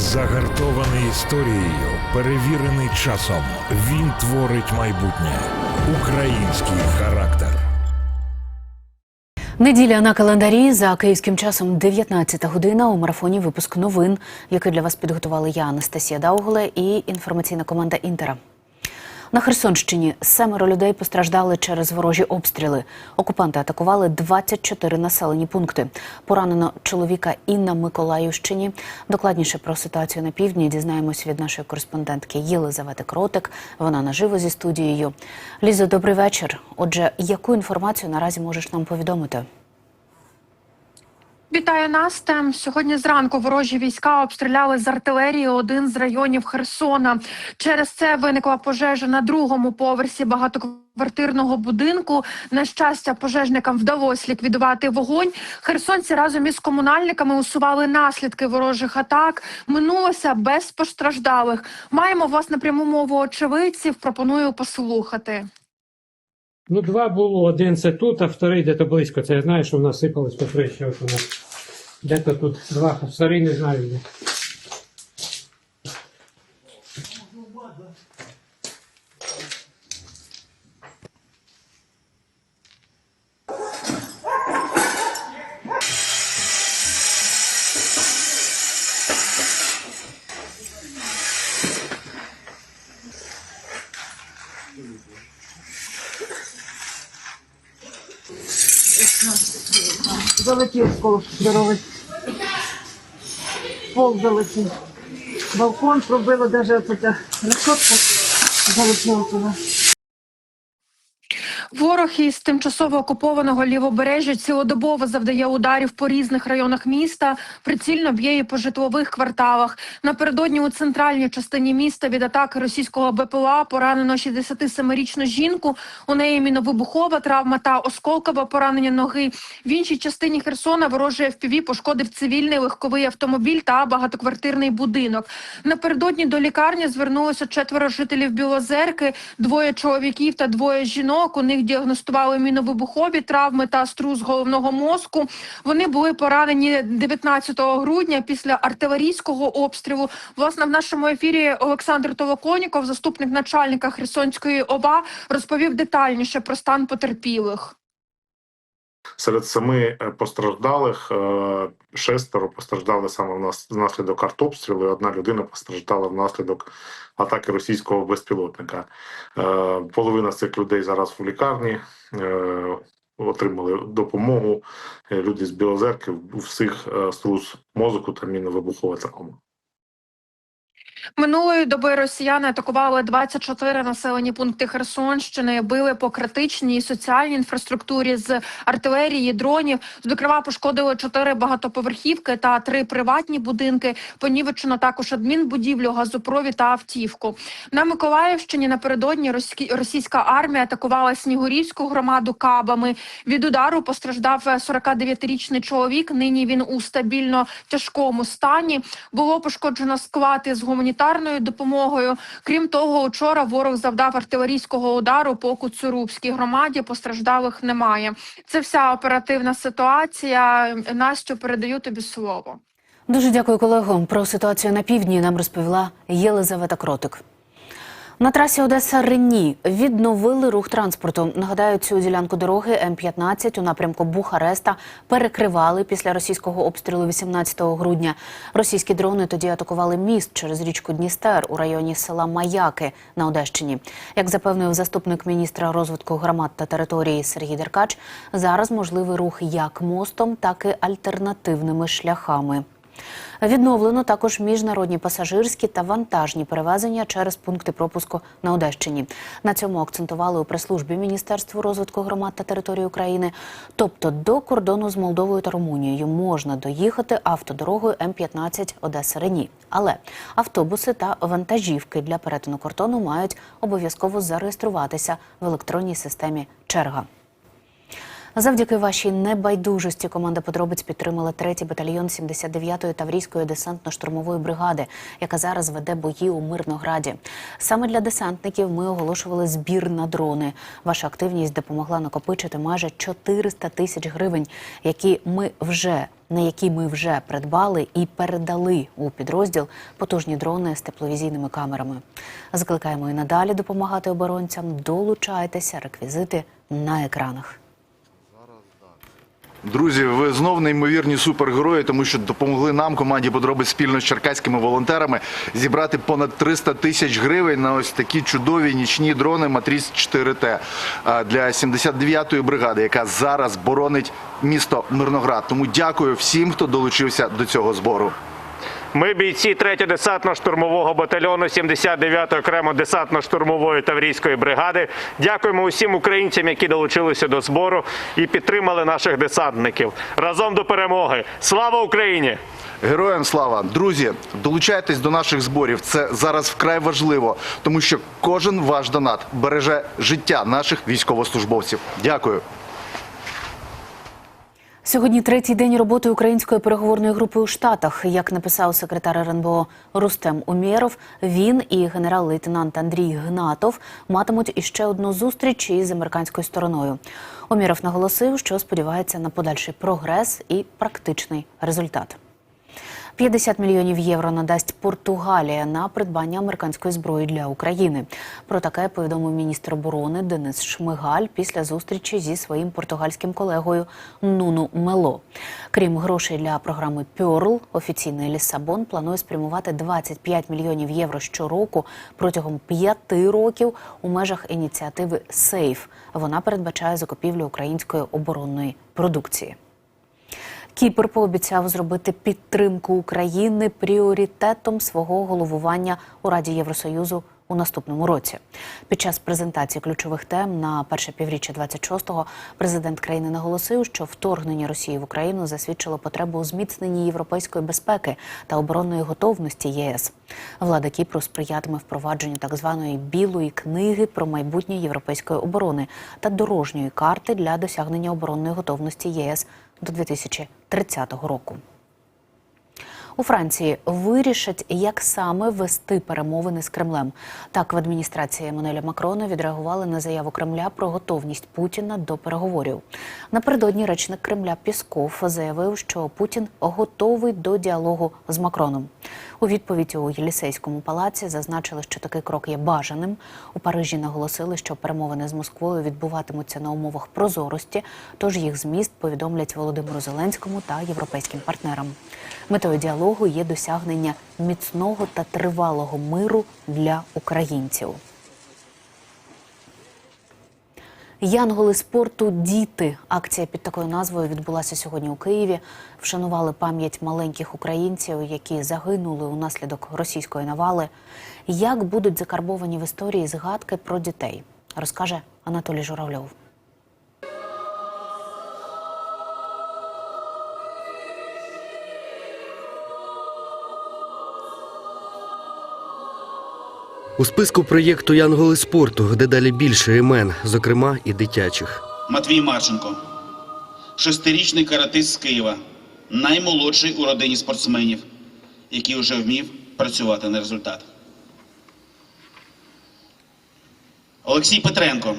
Загартований історією, перевірений часом. Він творить майбутнє. Український характер. Неділя на календарі за київським часом 19 година у марафоні випуск новин, який для вас підготували я, Анастасія Дауголе і інформаційна команда Інтера. На Херсонщині семеро людей постраждали через ворожі обстріли. Окупанти атакували 24 населені пункти. Поранено чоловіка і на Миколаївщині. Докладніше про ситуацію на півдні дізнаємось від нашої кореспондентки Єлизавети Кротик. Вона наживо зі студією. Лізо, добрий вечір. Отже, яку інформацію наразі можеш нам повідомити? Вітаю Настя. Сьогодні зранку ворожі війська обстріляли з артилерії один з районів Херсона. Через це виникла пожежа на другому поверсі багатоквартирного будинку. На щастя, пожежникам вдалося ліквідувати вогонь. Херсонці разом із комунальниками усували наслідки ворожих атак. Минулося без постраждалих. Маємо власне пряму мову очевидців. Пропоную послухати. Ну, два було, один це тут, а вторий де-то близько. Це я знаю, що в нас сипалось по що От у нас. Де-то тут два, а не знаю де. Залетів скол здоровий. Пол залетів. Балкон пробило, навіть оця решетка залетіла туди. Ворог із тимчасово окупованого лівобережжя цілодобово завдає ударів по різних районах міста, прицільно б'є і по житлових кварталах. Напередодні у центральній частині міста від атаки російського БПЛА поранено 67-річну жінку. У неї міновибухова травма та осколкове поранення ноги. В іншій частині Херсона ворожий FPV пошкодив цивільний легковий автомобіль та багатоквартирний будинок. Напередодні до лікарні звернулося четверо жителів Білозерки, двоє чоловіків та двоє жінок. У них діагностували міновибухові травми та струс головного мозку. Вони були поранені 19 грудня після артилерійського обстрілу. Власне, в нашому ефірі Олександр Толоконіков, заступник начальника Херсонської ОВА, розповів детальніше про стан потерпілих. Серед семи е, постраждалих е, шестеро постраждали саме внас- внаслідок артобстрілу. і Одна людина постраждала внаслідок атаки російського безпілотника. Е, Половина з цих людей зараз в лікарні отримали допомогу. Люди з Білозерки всіх струс мозку та міновибухова травма. Минулої доби росіяни атакували 24 населені пункти Херсонщини, били по критичній соціальній інфраструктурі з артилерії, дронів. Зокрема, пошкодили чотири багатоповерхівки та три приватні будинки. Понівечено також адмінбудівлю, газопровід та автівку. На Миколаївщині напередодні російська армія атакувала Снігурівську громаду кабами. Від удару постраждав 49-річний чоловік. Нині він у стабільно тяжкому стані. Було пошкоджено склад із гуманітарною допомогою. Крім того, учора ворог завдав артилерійського удару по Куцурубській громаді. Постраждалих немає. Це вся оперативна ситуація. Настю, передаю тобі слово. Дуже дякую, колего. Про ситуацію на півдні нам розповіла Єлизавета Кротик. На трасі Одеса Рені відновили рух транспорту. Нагадаю, цю ділянку дороги М-15 у напрямку Бухареста перекривали після російського обстрілу 18 грудня. Російські дрони тоді атакували міст через річку Дністер у районі села Маяки на Одещині. Як запевнив заступник міністра розвитку громад та території Сергій Деркач, зараз можливий рух як мостом, так і альтернативними шляхами. Відновлено також міжнародні пасажирські та вантажні перевезення через пункти пропуску на Одещині. На цьому акцентували у прес-службі Міністерства розвитку громад та території України. Тобто до кордону з Молдовою та Румунією можна доїхати автодорогою М-15 Одеса Рені. Але автобуси та вантажівки для перетину кордону мають обов'язково зареєструватися в електронній системі черга. Завдяки вашій небайдужості команда подробиць підтримала третій батальйон 79-ї Таврійської десантно-штурмової бригади, яка зараз веде бої у Мирнограді. Саме для десантників ми оголошували збір на дрони. Ваша активність допомогла накопичити майже 400 тисяч гривень, які ми вже на які ми вже придбали і передали у підрозділ потужні дрони з тепловізійними камерами. Закликаємо і надалі допомагати оборонцям. Долучайтеся, реквізити на екранах. Друзі, ви знов неймовірні супергерої, тому що допомогли нам, команді подробиць спільно з черкаськими волонтерами, зібрати понад 300 тисяч гривень на ось такі чудові нічні дрони Матріс 4Т для 79-ї бригади, яка зараз боронить місто Мирноград. Тому дякую всім, хто долучився до цього збору. Ми бійці 3-го десантно-штурмового батальйону 79-ї окремо десантно-штурмової таврійської бригади. Дякуємо усім українцям, які долучилися до збору і підтримали наших десантників. Разом до перемоги! Слава Україні! Героям слава! Друзі, долучайтесь до наших зборів. Це зараз вкрай важливо, тому що кожен ваш донат береже життя наших військовослужбовців. Дякую. Сьогодні третій день роботи української переговорної групи у Штатах. Як написав секретар РНБО Рустем Умєров, він і генерал-лейтенант Андрій Гнатов матимуть іще одну зустріч із американською стороною. Умєров наголосив, що сподівається на подальший прогрес і практичний результат. 50 мільйонів євро надасть Португалія на придбання американської зброї для України. Про таке повідомив міністр оборони Денис Шмигаль після зустрічі зі своїм португальським колегою Нуну Мело. Крім грошей для програми Пьорл, офіційний Лісабон планує спрямувати 25 мільйонів євро щороку протягом п'яти років у межах ініціативи Сейф. Вона передбачає закупівлю української оборонної продукції. Кіпр пообіцяв зробити підтримку України пріоритетом свого головування у Раді Євросоюзу у наступному році. Під час презентації ключових тем на перше півріччя 26-го президент країни наголосив, що вторгнення Росії в Україну засвідчило потребу у зміцненні європейської безпеки та оборонної готовності ЄС. Влада Кіпру сприятиме впровадженню так званої білої книги про майбутнє європейської оборони та дорожньої карти для досягнення оборонної готовності ЄС до 2030 року. У Франції вирішать, як саме вести перемовини з Кремлем. Так в адміністрації Еммануеля Макрона відреагували на заяву Кремля про готовність Путіна до переговорів. Напередодні речник Кремля Пісков заявив, що Путін готовий до діалогу з Макроном. У відповідь у Єлісейському палаці зазначили, що такий крок є бажаним. У Парижі наголосили, що перемовини з Москвою відбуватимуться на умовах прозорості, тож їх зміст повідомлять Володимиру Зеленському та європейським партнерам. Метою діалогу є досягнення міцного та тривалого миру для українців. Янголи спорту Діти. Акція під такою назвою відбулася сьогодні у Києві. Вшанували пам'ять маленьких українців, які загинули унаслідок російської навали. Як будуть закарбовані в історії згадки про дітей, розкаже Анатолій Журавльов. У списку проєкту Янголи спорту дедалі більше імен, зокрема і дитячих. Матвій Марченко, шестирічний каратист з Києва, наймолодший у родині спортсменів, який вже вмів працювати на результат. Олексій Петренко,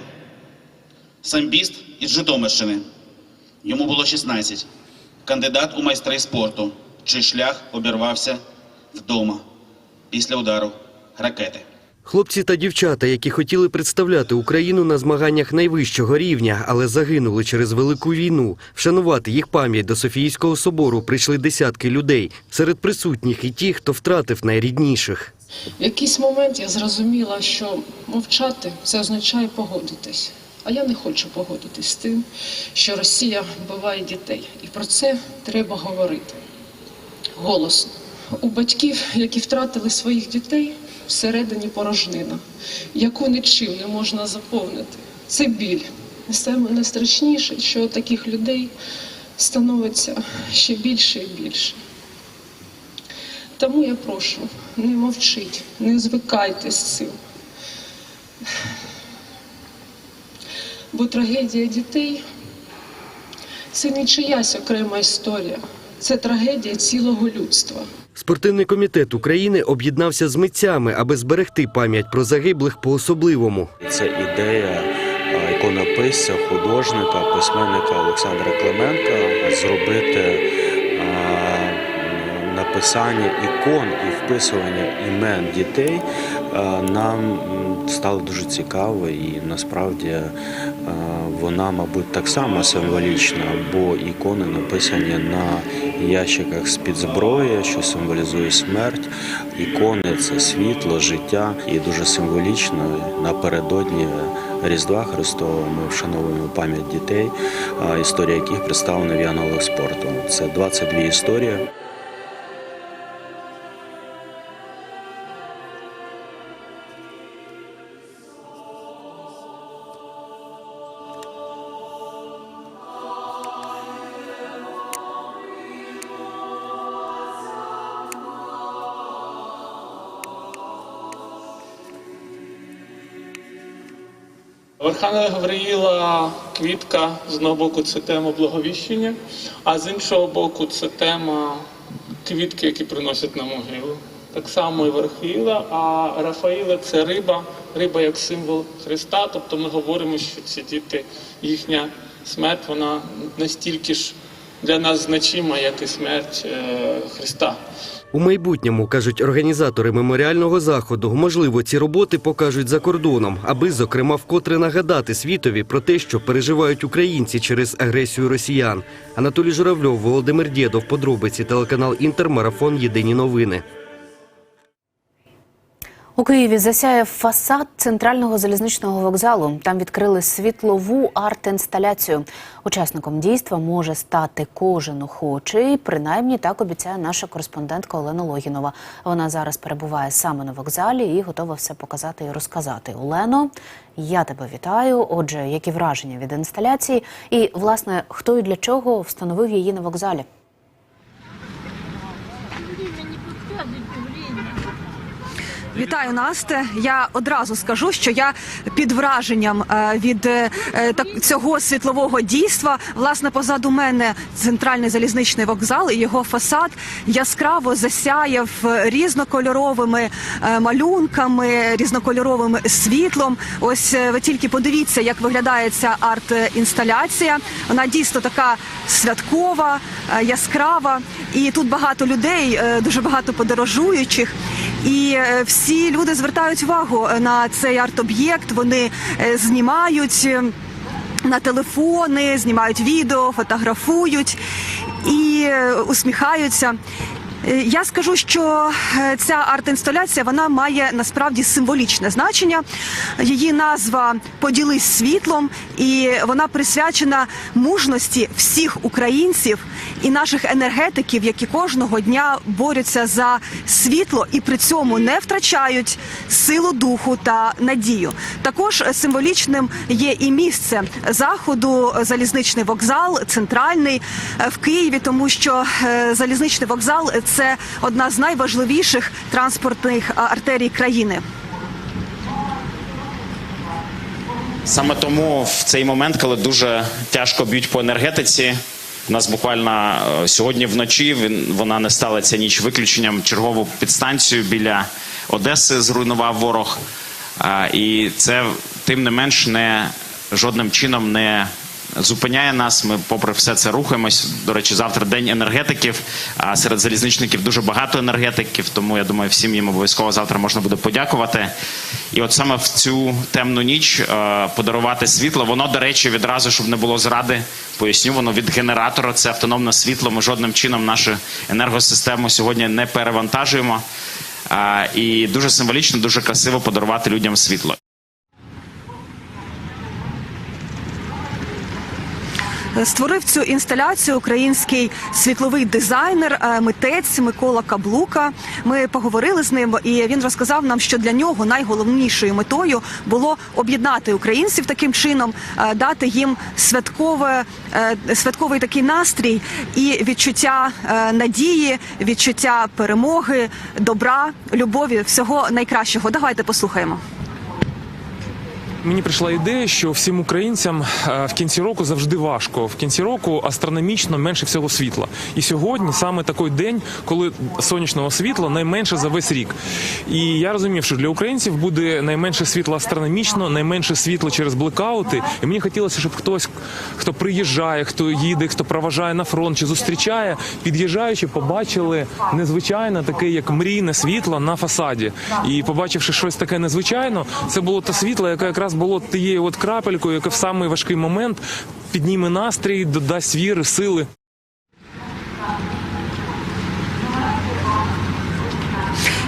самбіст із Житомирщини. Йому було 16. Кандидат у майстри спорту, чий шлях обірвався вдома після удару ракети. Хлопці та дівчата, які хотіли представляти Україну на змаганнях найвищого рівня, але загинули через велику війну. Вшанувати їх пам'ять до Софійського собору прийшли десятки людей. Серед присутніх і ті, хто втратив найрідніших. В якийсь момент я зрозуміла, що мовчати це означає погодитись. А я не хочу погодитись з тим, що Росія вбиває дітей. І про це треба говорити голосно. У батьків, які втратили своїх дітей, всередині порожнина, яку нічим не можна заповнити. Це біль. Саме найстрашніше, що таких людей становиться ще більше і більше. Тому я прошу, не мовчіть, не звикайте з цим. Бо трагедія дітей Це не чиясь окрема історія, це трагедія цілого людства. Спортивний комітет України об'єднався з митцями, аби зберегти пам'ять про загиблих по-особливому. Це ідея е, іконописця, художника, письменника Олександра Клименка зробити е, написання ікон і вписування імен дітей е, нам стало дуже цікаво, і насправді вона, мабуть, так само символічна, бо ікони написані на ящиках з-під зброї, що символізує смерть. Ікони це світло, життя, і дуже символічно напередодні Різдва Христового ми вшановуємо пам'ять дітей, історія яких представлена в янголах спорту. Це 22 історії. В Архангела Гавриїла квітка з одного боку це тема благовіщення, а з іншого боку це тема квітки, які приносять на могилу. Так само і в а Рафаїла це риба, риба як символ Христа. Тобто ми говоримо, що ці діти, їхня смерть, вона настільки ж для нас значима, як і смерть е, Христа. У майбутньому кажуть організатори меморіального заходу, можливо, ці роботи покажуть за кордоном, аби зокрема вкотре нагадати світові про те, що переживають українці через агресію росіян. Анатолій Журавльов, Володимир Дєдов, подробиці телеканал Інтермарафон. Єдині новини. У Києві засяяв фасад центрального залізничного вокзалу. Там відкрили світлову арт-інсталяцію. Учасником дійства може стати кожен охочий. Принаймні так обіцяє наша кореспондентка Олена Логінова. Вона зараз перебуває саме на вокзалі і готова все показати і розказати. Олено, я тебе вітаю. Отже, які враження від інсталяції, і власне хто і для чого встановив її на вокзалі? Вітаю, Насте. Я одразу скажу, що я під враженням е, від е, цього світлового дійства. Власне, позаду мене центральний залізничний вокзал і його фасад яскраво засяяв різнокольоровими е, малюнками, різнокольоровим світлом. Ось ви тільки подивіться, як виглядає ця арт-інсталяція. Вона дійсно така святкова, яскрава. І тут багато людей, дуже багато подорожуючих. І е, всі люди звертають увагу е, на цей арт-об'єкт. Вони е, знімають. е, На телефони знімають відео, фотографують і усміхаються. Е, Я скажу, що е, ця арт-інсталяція вона має насправді символічне значення. Її назва Поділись світлом, і вона присвячена мужності всіх українців і наших енергетиків, які кожного дня борються за світло і при цьому не втрачають силу духу та надію. Також символічним є і місце заходу залізничний вокзал, центральний е, в Києві, тому що залізничний вокзал це одна з найважливіших транспортних е, артерій країни. Саме тому в цей момент, коли дуже тяжко б'ють по енергетиці, у нас буквально е, сьогодні вночі вона не стала ця ніч виключенням. Чергову підстанцію біля Одеси зруйнував ворог. І це тим не менш не жодним чином не зупиняє нас. Ми, попри все це, рухаємось. До речі, завтра день енергетиків. А серед залізничників дуже багато енергетиків. Тому я думаю, всім їм обов'язково завтра можна буде подякувати. І от саме в цю темну ніч е, подарувати світло. Воно, до речі, відразу, щоб не було зради, поясню, воно від генератора. Це автономне світло. Ми жодним чином нашу енергосистему сьогодні не перевантажуємо. І дуже символічно, дуже красиво подарувати людям світло. Створив цю інсталяцію український світловий дизайнер, е, митець Микола Каблука. Ми поговорили з ним, і він розказав нам, що для нього найголовнішою метою було об'єднати українців таким чином, е, дати їм святкове, е, святковий такий настрій і відчуття е, надії, відчуття перемоги, добра, любові, всього найкращого. Давайте послухаємо. Мені прийшла ідея, що всім українцям е, в кінці року завжди важко. В кінці року астрономічно менше всього світла. І сьогодні саме такий день, коли сонячного світла найменше за весь рік. І я розумів, що для українців буде найменше світла астрономічно, найменше світла через блекаути. І мені хотілося, щоб хтось, хто приїжджає, хто їде, хто проважає на фронт чи зустрічає, під'їжджаючи, побачили незвичайне таке, як мрійне світло на фасаді. І побачивши щось таке незвичайно, це було те світло, яке якраз було тією от крапелькою, яке в самий важкий момент підніме настрій, додасть віри, сили.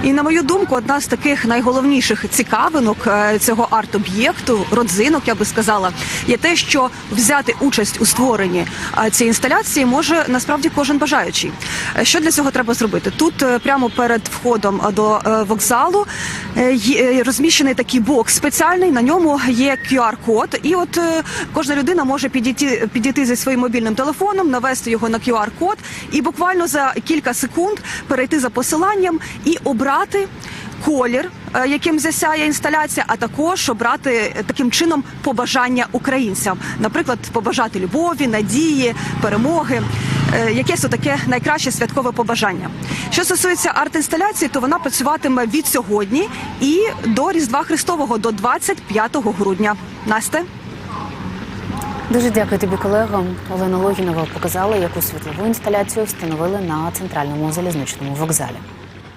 І на мою думку, одна з таких найголовніших цікавинок е, цього арт-об'єкту, родзинок, я би сказала, є те, що взяти участь у створенні е, цієї інсталяції може насправді кожен бажаючий. Е, Що для цього треба зробити? Тут прямо перед входом до вокзалу розміщений такий бокс спеціальний. На ньому є QR-код, і от кожна людина може підійти підійти зі своїм мобільним телефоном, навести його на QR-код, і буквально за кілька секунд перейти за посиланням і обрати колір, е, яким засяє інсталяція, а також обрати таким чином побажання українцям, наприклад, побажати любові, надії, перемоги. е, Якесь таке найкраще святкове побажання. Що стосується арт-інсталяції, то вона працюватиме від сьогодні і до Різдва Христового, до 25 грудня. Насте? Дуже дякую тобі, колего. Олена Логінова показала, яку світлову інсталяцію встановили на центральному залізничному вокзалі.